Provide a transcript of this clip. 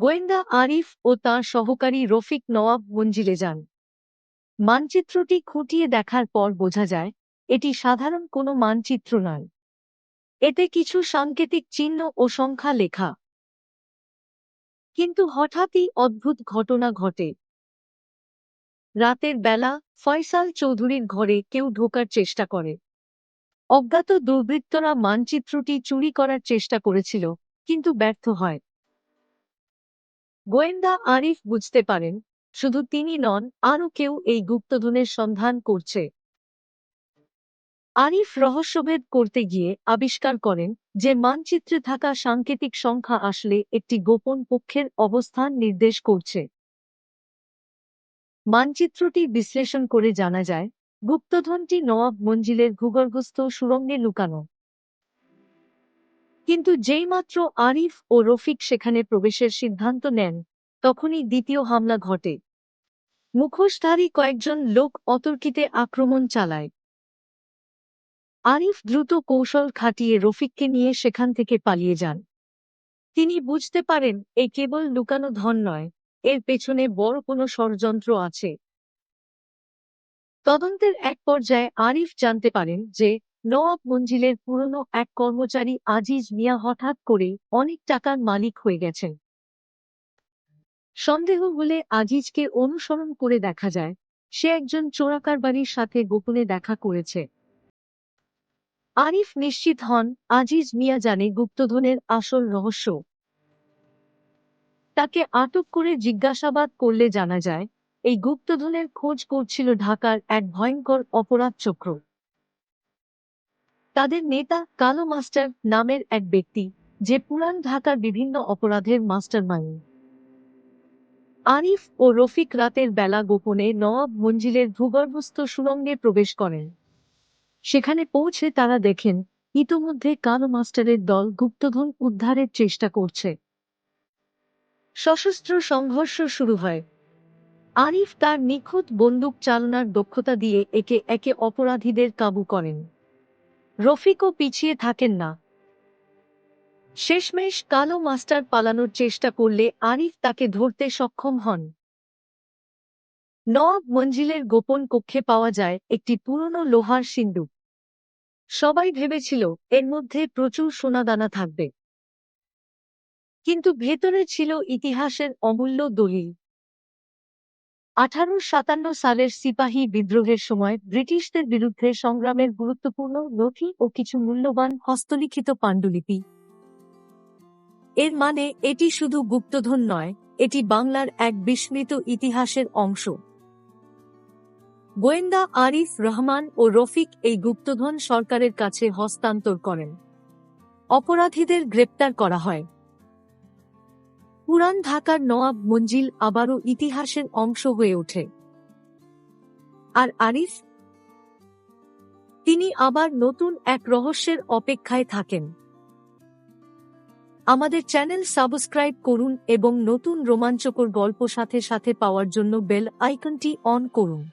গোয়েন্দা আরিফ ও তার সহকারী রফিক নওয়াব মঞ্জিলে যান। মানচিত্রটি খুঁটিয়ে দেখার পর বোঝা যায়, এটি সাধারণ কোনো মানচিত্র নয়। এতে কিছু সাংকেতিক চিহ্ন ও সংখ্যা লেখা। কিন্তু হঠাৎই অদ্ভুত ঘটনা ঘটে। রাতের বেলা ফয়সাল চৌধুরীর ঘরে কেউ ঢোকার চেষ্টা করে। অজ্ঞাত দুর্বৃত্তরা মানচিত্রটি চুরি করার চেষ্টা করেছিল, কিন্তু ব্যর্থ হয়। গোয়েন্দা আরিফ বুঝতে পারেন, শুধু তিনি নন, আরও কেউ এই গুপ্তধনের সন্ধান করছে। আরিফ রহস্যভেদ করতে গিয়ে আবিষ্কার করেন যে মানচিত্রে থাকা সাংকেতিক সংখ্যা আসলে একটি গোপন পক্ষের অবস্থান নির্দেশ করছে। মানচিত্রটি বিশ্লেষণ করে জানা যায়, গুপ্তধনটি নওয়াব মঞ্জিলের ভূগর্ভস্থ সুরঙ্গে লুকানো। কিন্তু যেইমাত্র আরিফ ও রফিক সেখানে প্রবেশের সিদ্ধান্ত নেন, তখনই দ্বিতীয় হামলা ঘটে। মুখোশধারী কয়েকজন লোক অতর্কিতে আক্রমণ চালায়। আরিফ দ্রুত কৌশল খাটিয়ে রফিককে নিয়ে সেখান থেকে পালিয়ে যান। তিনি বুঝতে পারেন এই কেবল লুকানো ধন নয়, এর পেছনে বড় কোনো ষড়যন্ত্র আছে। তদন্তের এক পর্যায়ে আরিফ জানতে পারেন যে নওয়াব মঞ্জিলের পুরনো এক কর্মচারী আজিজ মিয়া হঠাৎ করে অনেক টাকার মালিক হয়ে গেছেন। সন্দেহ হলে আজিজকে অনুসরণ করে দেখা যায়, সে একজন চোরাকারবারির সাথে গোপনে দেখা করেছে। আরিফ নিশ্চিত হন, আজিজ মিয়া জানে গুপ্তধনের আসল রহস্য। তাকে আটক করে জিজ্ঞাসাবাদ করলে জানা যায়, এই গুপ্তধনের খোঁজ করছিল ঢাকার এক ভয়ঙ্কর অপরাধ চক্র। তাদের নেতা কালো মাস্টার নামের এক ব্যক্তি, যে পুরান ঢাকার বিভিন্ন অপরাধের মাস্টার মাইন্ড আরিফ ও রফিক রাতের বেলা গোপনে নওয়াব মঞ্জিলের ভূগর্ভস্থ সুরঙ্গে প্রবেশ করেন। সেখানে পৌঁছে তারা দেখেন, ইতোমধ্যে কালো মাস্টারের দল গুপ্তধন উদ্ধারের চেষ্টা করছে। সশস্ত্র সংঘর্ষ শুরু হয়। আরিফ তার নিখুঁত বন্দুক চালনার দক্ষতা দিয়ে একে একে অপরাধীদের কাবু করেন। রফিকও পিছিয়ে থাকেন না। শেষমেশ কালো মাস্টার পালানোর চেষ্টা করলে আরিফ তাকে ধরতে সক্ষম হন। নব মঞ্জিলের গোপন কক্ষে পাওয়া যায় একটি পুরনো লোহার সিন্দুক। সবাই ভেবেছিল, এর মধ্যে প্রচুর সোনাদানা থাকবে। কিন্তু ভেতরে ছিল ইতিহাসের অমূল্য দলিল। আঠারো সাতান্ন সালের সিপাহী বিদ্রোহের সময় ব্রিটিশদের বিরুদ্ধে সংগ্রামের গুরুত্বপূর্ণ নথি ও কিছু মূল্যবান হস্তলিখিত পাণ্ডুলিপি। এর মানে এটি শুধু গুপ্তধন নয়, এটি বাংলার এক বিস্মৃত ইতিহাসের অংশ। গোয়েন্দা আরিফ রহমান ও রফিক এই গুপ্তধন সরকারের কাছে হস্তান্তর করেন। অপরাধীদের গ্রেপ্তার করা হয়। পুরান ঢাকার নওয়াব মঞ্জিল আবারও ইতিহাসের অংশ হয়ে ওঠে। আর আরিফ? তিনি আবার নতুন এক রহস্যের অপেক্ষায় থাকেন। আমাদের চ্যানেল সাবস্ক্রাইব করুন এবং নতুন রোমাঞ্চকর গল্প সাথে সাথে পাওয়ার জন্য বেল আইকনটি অন করুন।